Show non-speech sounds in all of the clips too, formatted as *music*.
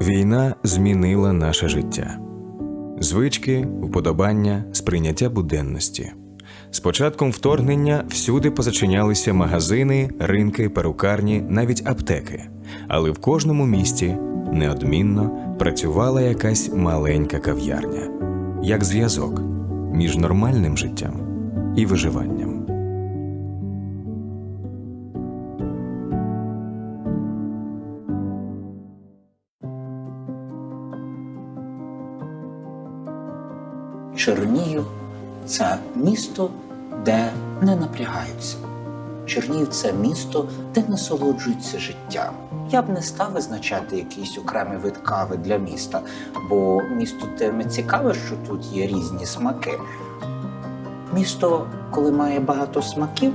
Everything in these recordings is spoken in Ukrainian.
Війна змінила наше життя. Звички, уподобання, сприйняття буденності. З початком вторгнення всюди позачинялися магазини, ринки, перукарні, навіть аптеки. Але в кожному місті неодмінно працювала якась маленька кав'ярня, як зв'язок між нормальним життям і виживанням. Чернігів це місто, де не напрягаються. Чернігів це місто, де насолоджуються життям. Я б не став визначати якийсь окремий вид кави для міста, бо місто тим цікаве, що тут є різні смаки. Місто, коли має багато смаків,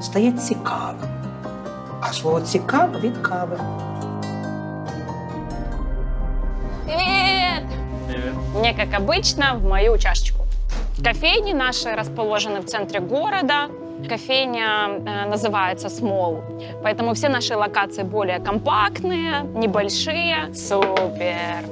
стає цікавим. А слово цікаве від кави. Мне, как обычно, в мою чашечку. Кофейни наши расположены в центре города. Кофейня э, называется Small, поэтому все наши локации более компактные, небольшие. Супер!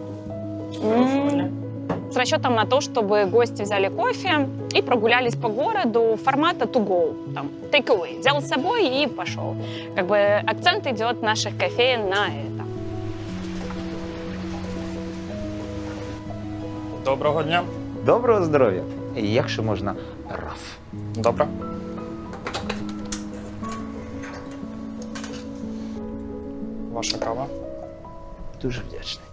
С расчетом на то, чтобы гости взяли кофе и прогулялись по городу формата to go, там, take away. Взял с собой и пошел. Как бы акцент идет наших кофеин на это. Доброго дня. Доброго здоров'я! Якщо можна, раф. Добре. Ваша кава. Дуже вдячний.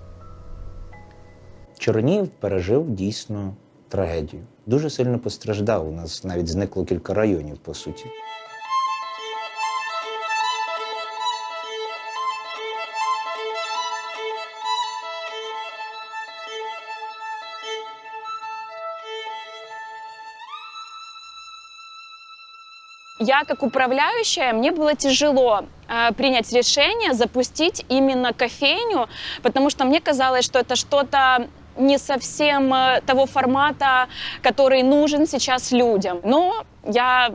Чорнів пережив дійсно трагедію. Дуже сильно постраждав. У нас навіть зникло кілька районів, по суті. Я как управляющая, мне было тяжело э, принять решение запустить именно кофейню, потому что мне казалось, что это что-то не совсем э, того формата, который нужен сейчас людям. Но я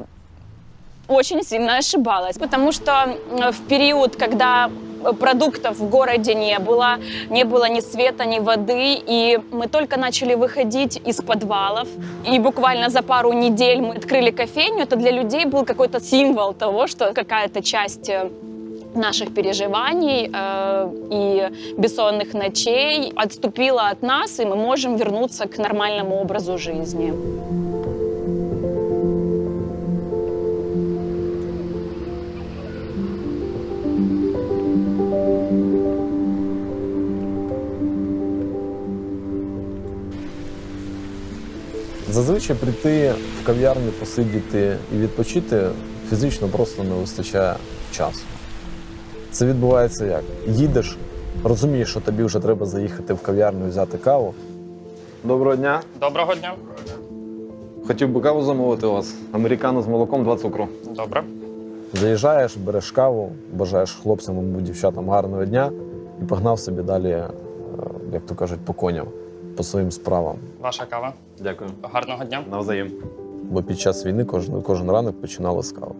очень сильно ошибалась, потому что э, в период, когда продуктов в городе не было, не было ни света, ни воды, и мы только начали выходить из подвалов, и буквально за пару недель мы открыли кофейню, это для людей был какой-то символ того, что какая-то часть э, наших переживаний э, и бессонных ночей отступила от нас, и мы можем вернуться к нормальному образу жизни. Зазвичай прийти в кав'ярню, посидіти і відпочити фізично просто не вистачає часу. Це відбувається як? Їдеш, розумієш, що тобі вже треба заїхати в кав'ярню і взяти каву. Доброго дня. Доброго дня. Хотів би каву замовити у вас. Американо з молоком, два цукру. Добре. Заїжджаєш, береш каву, бажаєш хлопцям або дівчатам гарного дня і погнав собі далі, е, як то кажуть, по коням, по своїм справам. Ваша кава. Дякую. Гарного дня. Навзаєм. Бо під час війни кожен, кожен ранок починали з кави.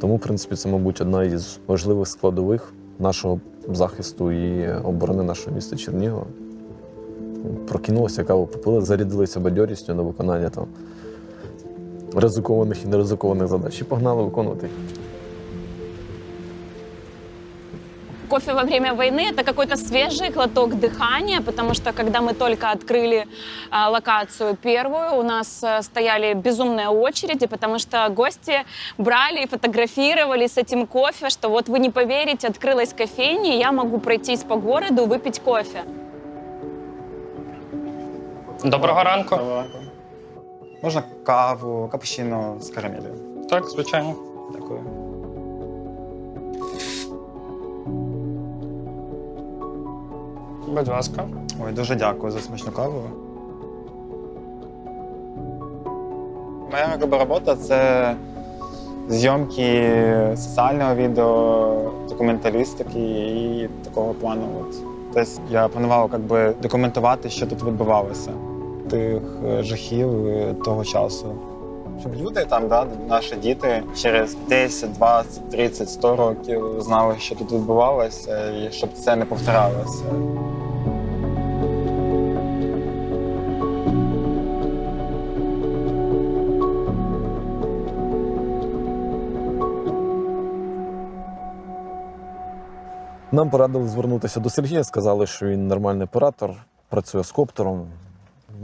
Тому, в принципі, це, мабуть, одна із важливих складових нашого захисту і оборони нашого міста Чернігова. Прокинулися, каву попили, зарядилися бадьорістю на виконання там ризикованих і неризикованих задач і погнали виконувати. Кофе во время войны это какой-то свежий глоток дыхания, потому что когда мы только открыли а, локацию первую, у нас а, стояли безумные очереди, потому что гости брали и фотографировали с этим кофе, что вот вы не поверите, открылась кофейня, и я могу пройтись по городу и выпить кофе. Доброго ранку. Можна каву, капучино з карамелью. Так, звичайно. Дякую. Будь ласка. Ой, дуже дякую за смачну каву. Моя якби, робота це зйомки соціального відео, документалістики і такого плану. От. Тобто я планував якби, документувати, що тут відбувалося, тих е, жахів е, того часу. Щоб люди там, да, наші діти через 10, 20, 30, 100 років знали, що тут відбувалося, і щоб це не повторялося. Нам порадили звернутися до Сергія, сказали, що він нормальний оператор, працює з коптером.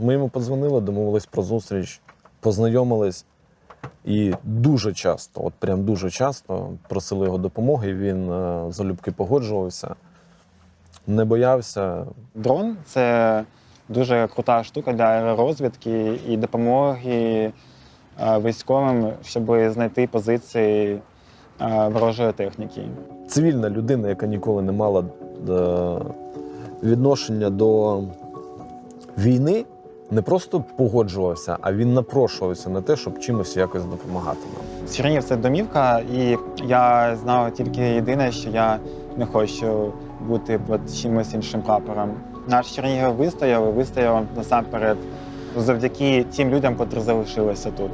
Ми йому подзвонили, домовились про зустріч, познайомились. І дуже часто, от прям дуже часто просили його допомоги. Він е, залюбки погоджувався, не боявся. Дрон це дуже крута штука для аеророзвідки і допомоги е, військовим, щоб знайти позиції ворожої техніки. Цивільна людина, яка ніколи не мала е, відношення до війни, не просто погоджувався, а він напрошувався на те, щоб чимось якось допомагати нам. Чернігів це домівка, і я знав тільки єдине, що я не хочу бути під чимось іншим прапором. Наш Чернігів вистояв і вистояв насамперед завдяки тим людям, котрі залишилися тут.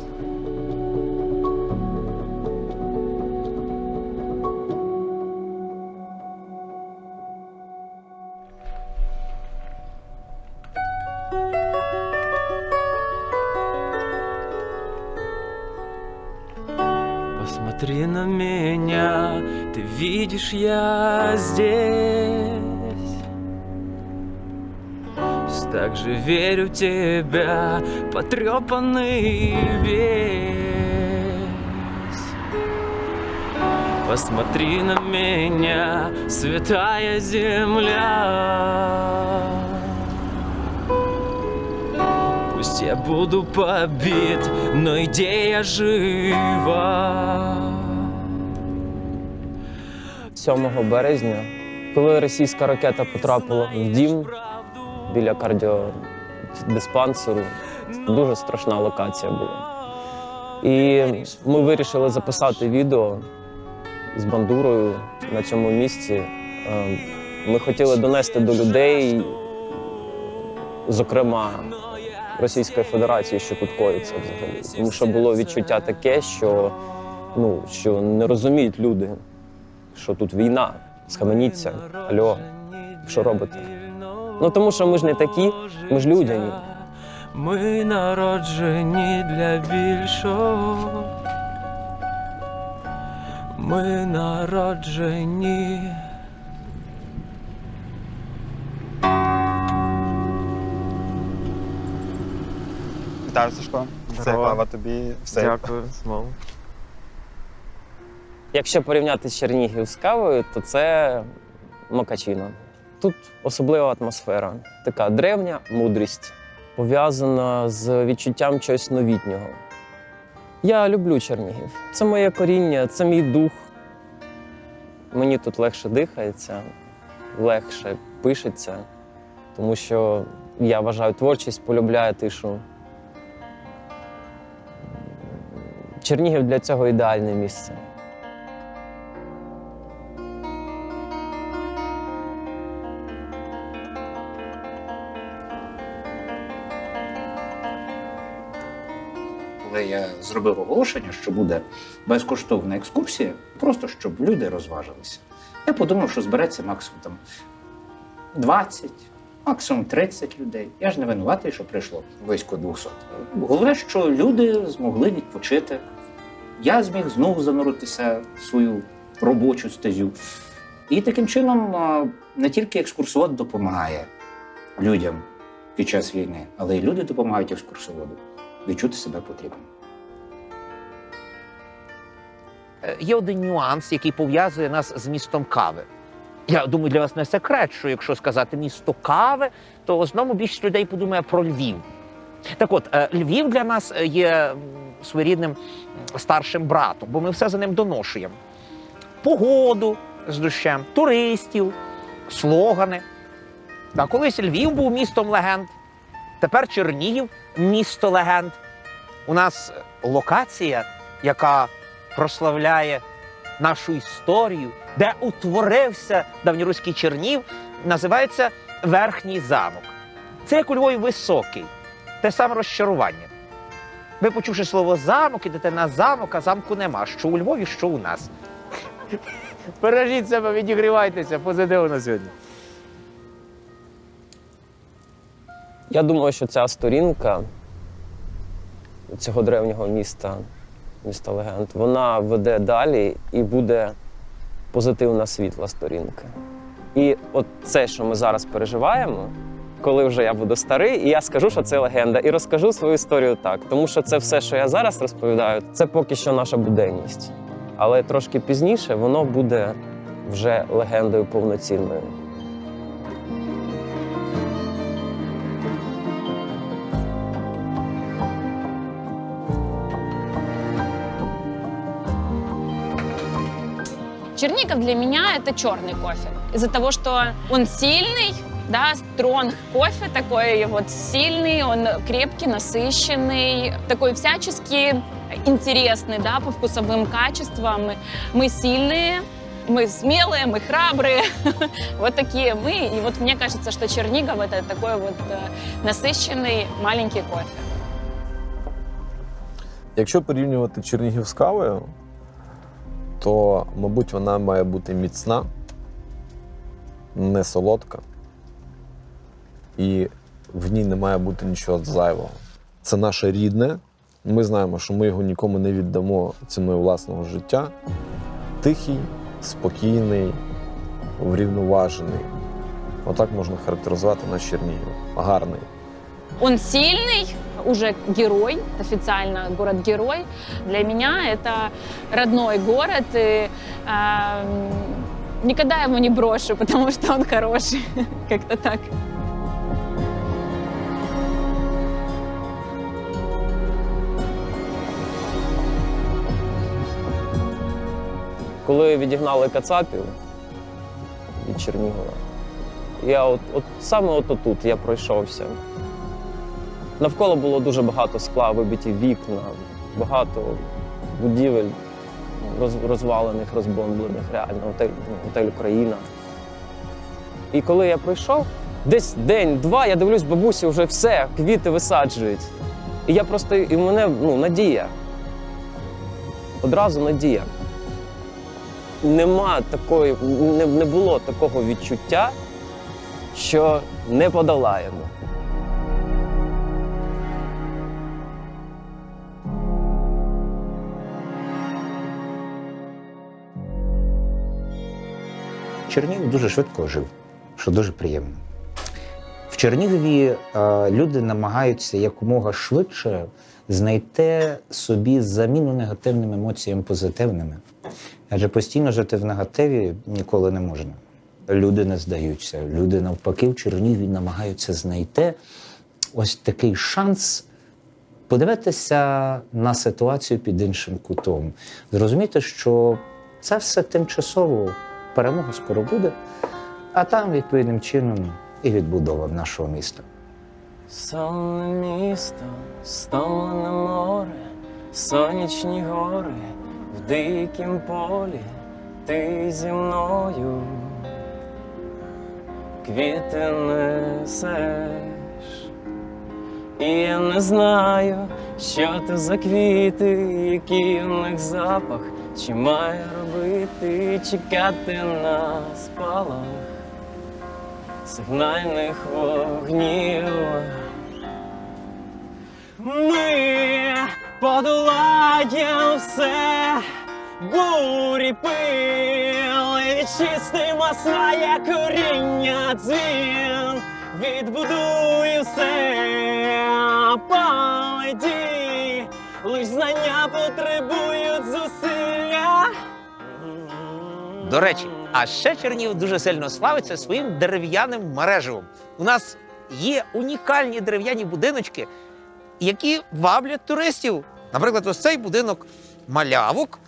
Видишь, я здесь. Все так же верю в тебя, потрепанный весь. Посмотри на меня, святая земля. Пусть я буду побит, но идея жива. 7 березня, коли російська ракета потрапила в дім біля кардіодиспансеру, дуже страшна локація була. І ми вирішили записати відео з бандурою на цьому місці. Е, Ми хотіли донести до людей, зокрема Російської Федерації, що тут коїться взагалі. Тому що було відчуття таке, що, ну, що не розуміють люди, що тут війна. Схаменіться, алло, що робите? Ну тому що ми ж не такі, ми ж людяні. Ми народжені для більшого. Ми народжені. Вітаю, Сашко. Це Здорово. кава тобі. Все. Дякую, знову. Якщо порівняти Чернігів з кавою, то це Макачино. Тут особлива атмосфера, така древня мудрість, пов'язана з відчуттям чогось новітнього. Я люблю Чернігів. Це моє коріння, це мій дух. Мені тут легше дихається, легше пишеться, тому що я вважаю, творчість полюбляє тишу. Чернігів для цього ідеальне місце. Коли я зробив оголошення, що буде безкоштовна екскурсія, просто щоб люди розважилися. Я подумав, що збереться максимум там 20, максимум 30 людей. Я ж не винуватий, що прийшло близько 200. Головне, що люди змогли відпочити. Я зміг знову зануритися в свою робочу стезю. І таким чином не тільки екскурсовод допомагає людям під час війни, але й люди допомагають екскурсоводу відчути себе потрібним. Е, Є один нюанс, який пов'язує нас з містом кави. Я думаю, для вас не секрет, що якщо сказати місто кави, то основному більшість людей подумає про Львів. Так от, е, Львів для нас е, є своєрідним старшим братом, бо ми все за ним доношуємо. Погоду з дощем, туристів, слогани. Та колись Львів був містом легенд, тепер Чернігів місто легенд. У нас локація, яка прославляє нашу історію, де утворився давньоруський Чернів, називається Верхній замок. Це як у Львові високий, те саме розчарування. Ви, почувши слово замок, ідете на замок, а замку нема. Що у Львові, що у нас. Бережіть себе, відігрівайтеся, позитивно сьогодні. Я думаю, що ця сторінка цього древнього міста, міста легенд, вона веде далі і буде позитивна світла сторінка. І от це, що ми зараз переживаємо, коли вже я буду старий, і я скажу, що це легенда, і розкажу свою історію так. Тому що це все, що я зараз розповідаю, це поки що наша буденність. Але трошки пізніше воно буде вже легендою повноцінною. Черников для меня это черный кофе. Из-за того, что он сильный, да, стронг кофе такой вот сильный, он крепкий, насыщенный, такой всячески интересный, да, по вкусовым качествам. Мы сильные, мы смелые, мы храбрые, *laughs* вот такие мы. И вот мне кажется, что Чернигов это такой вот э, насыщенный маленький кофе. Якщо порівнювати Чернігів з кавою, то, мабуть, вона має бути міцна, не солодка, і в ній не має бути нічого зайвого. Це наше рідне. Ми знаємо, що ми його нікому не віддамо ціною власного життя. Тихий, спокійний, врівноважений. Отак можна характеризувати наш Чернігів. Гарний. Он сильный, уже герой, официально город-герой. Для меня это родной город, и эм, никогда его не брошу, *laughs* потому что он хороший, *laughs* как-то так. Коли відігнали Кацапів від Чернігова, я от, от саме от отут я пройшовся. Навколо було дуже багато скла, вибиті вікна, багато будівель роз, розвалених, розбомблених, реально, готель, ну, готель Україна. І коли я прийшов, десь день-два, я дивлюсь, бабусі вже все, квіти висаджують. І я просто, і в мене ну, надія. Одразу надія нема такої, не, не було такого відчуття, що не подолаємо. Чернігів дуже швидко жив, що дуже приємно. В Чернігові е, люди намагаються якомога швидше знайти собі заміну негативним емоціям позитивними. Адже постійно жити в негативі ніколи не можна. Люди не здаються. Люди навпаки в Чернігові намагаються знайти ось такий шанс подивитися на ситуацію під іншим кутом. Зрозуміти, що це все тимчасово, перемога скоро буде, а там відповідним чином і відбудова нашого міста. Сонне місто, стомлене море, сонячні гори, в дикім полі ти зі мною квіти несеш. І я не знаю, що це за квіти, який у них запах, чи маю робити, чекати на спалах сигнальних вогнів. Ми подолаємо все, бурі пил, і відчистимо своє коріння дзвін, відбудує все, полеті, лиш знання потребують До речі, а ще Чернігів дуже сильно славиться своїм дерев'яним мереживом. У нас є унікальні дерев'яні будиночки, які ваблять туристів. Наприклад, ось цей будинок малявок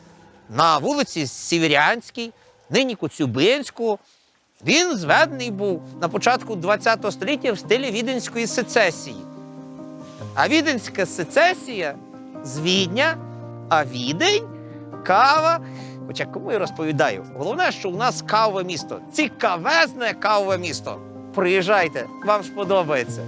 на вулиці Сіверянській, нині Коцюбинського. Він зведений був на початку ХХ століття в стилі віденської сецесії. А віденська сецесія з Відня, а відень кава. Хоча кому я розповідаю? Головне, що у нас кавове місто. Цікавезне кавове місто. Приїжджайте, вам сподобається.